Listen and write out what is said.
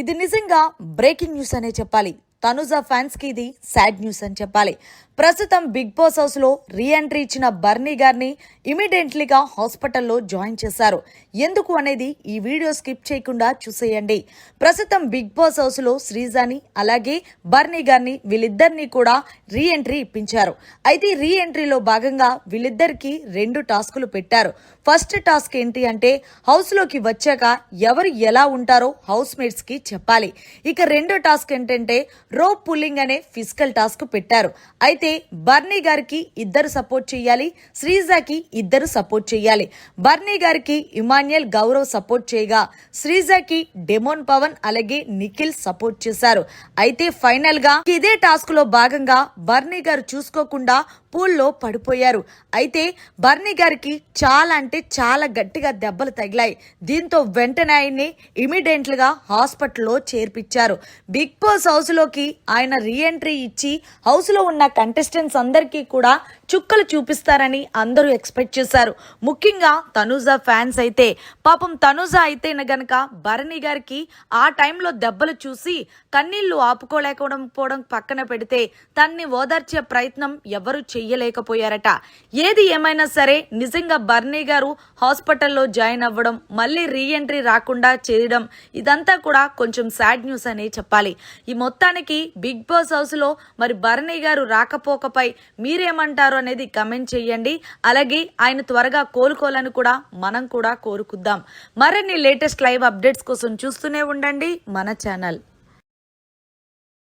ఇది నిజంగా breaking news అనే చెప్పాలి. తనుజా ఫ్యాన్స్కి ఇది సాడ్ న్యూస్ అని చెప్పాలి. ప్రస్తుతం బిగ్ బాస్ హౌస్లో రీ ఎంట్రీ ఇచ్చిన బర్నీ గారిని ఇమీడియట్లీగా హాస్పిటల్లో జాయిన్ చేశారు. ఎందుకు అనేది ఈ వీడియో స్కిప్ చేయకుండా చూసేయండి. ప్రస్తుతం బిగ్ బాస్ హౌస్లో శ్రీజాని అలాగే బర్నీ గారిని వీళ్ళిద్దరినీ కూడా రీ ఎంట్రీ ఇప్పించారు. అయితే రీ ఎంట్రీలో భాగంగా వీళ్ళిద్దరికీ రెండు టాస్కులు పెట్టారు. ఫస్ట్ టాస్క్ ఏంటి అంటే హౌస్లోకి వచ్చాక ఎవరు ఎలా ఉంటారో హౌస్ మేట్స్కి చెప్పాలి. ఇక రెండో టాస్క్ ఏంటంటే రోప్ పుల్లింగ్ అనే ఫిజికల్ టాస్క్ పెట్టారు. అయితే బర్నీ గారికి ఇద్దరు సపోర్ట్ చేయాలి శ్రీజాకి ఇద్దరు సపోర్ట్ చేయాలి. బర్నీ గారికి ఇమాన్యుయల్ గౌరవ్ సపోర్ట్ చేయగా శ్రీజాకి డెమోన్ పవన్ అలాగే నిఖిల్ సపోర్ట్ చేశారు. అయితే ఫైనల్గా ఇదే టాస్క్లో భాగంగా బర్నీ గారు చూసుకోకుండా పూల్లో పడిపోయారు. అయితే బర్నీ గారికి చాలా అంటే చాలా గట్టిగా దెబ్బలు తగిలాయి. దీంతో వెంటనే ఆయన్ని ఇమీడియట్గా హాస్పిటల్లో చేర్పించారు. బిగ్ బాస్ హౌస్లోకి ఆయన రీఎంట్రీ ఇచ్చి హౌస్లో ఉన్న కంటెస్టెంట్స్ అందరికీ కూడా చుక్కలు చూపిస్తారని అందరూ ఎక్స్పెక్ట్ చేశారు. ముఖ్యంగా తనుజా ఫ్యాన్స్ అయితే. పాపం తనుజా అయితే గనక భరణి గారికి ఆ టైంలో దెబ్బలు చూసి కన్నీళ్ళు ఆపుకోలేకపోవడం పోవడం పక్కన పెడితే తన్ని ఓదార్చే ప్రయత్నం ఎవరు చెయ్యలేకపోయారట. ఏది ఏమైనా సరే నిజంగా బర్నీ గారు హాస్పిటల్లో జాయిన్ అవ్వడం మళ్ళీ రీఎంట్రీ రాకుండా చేయడం ఇదంతా కూడా కొంచెం సాడ్ న్యూస్ అనే చెప్పాలి. ఈ మొత్తానికి బిగ్ బాస్ హౌస్లో మరి భరణి గారు రాకపోకపై మీరేమంటారు అనేది కమెంట్ చేయండి. అలాగే ఆయన త్వరగా కోలుకోవాలని కూడా మనం కూడా కోరుకుద్దాం మరిన్ని లేటెస్ట్ లైవ్ అప్డేట్స్ కోసం చూస్తూనే ఉండండి మన ఛానల్.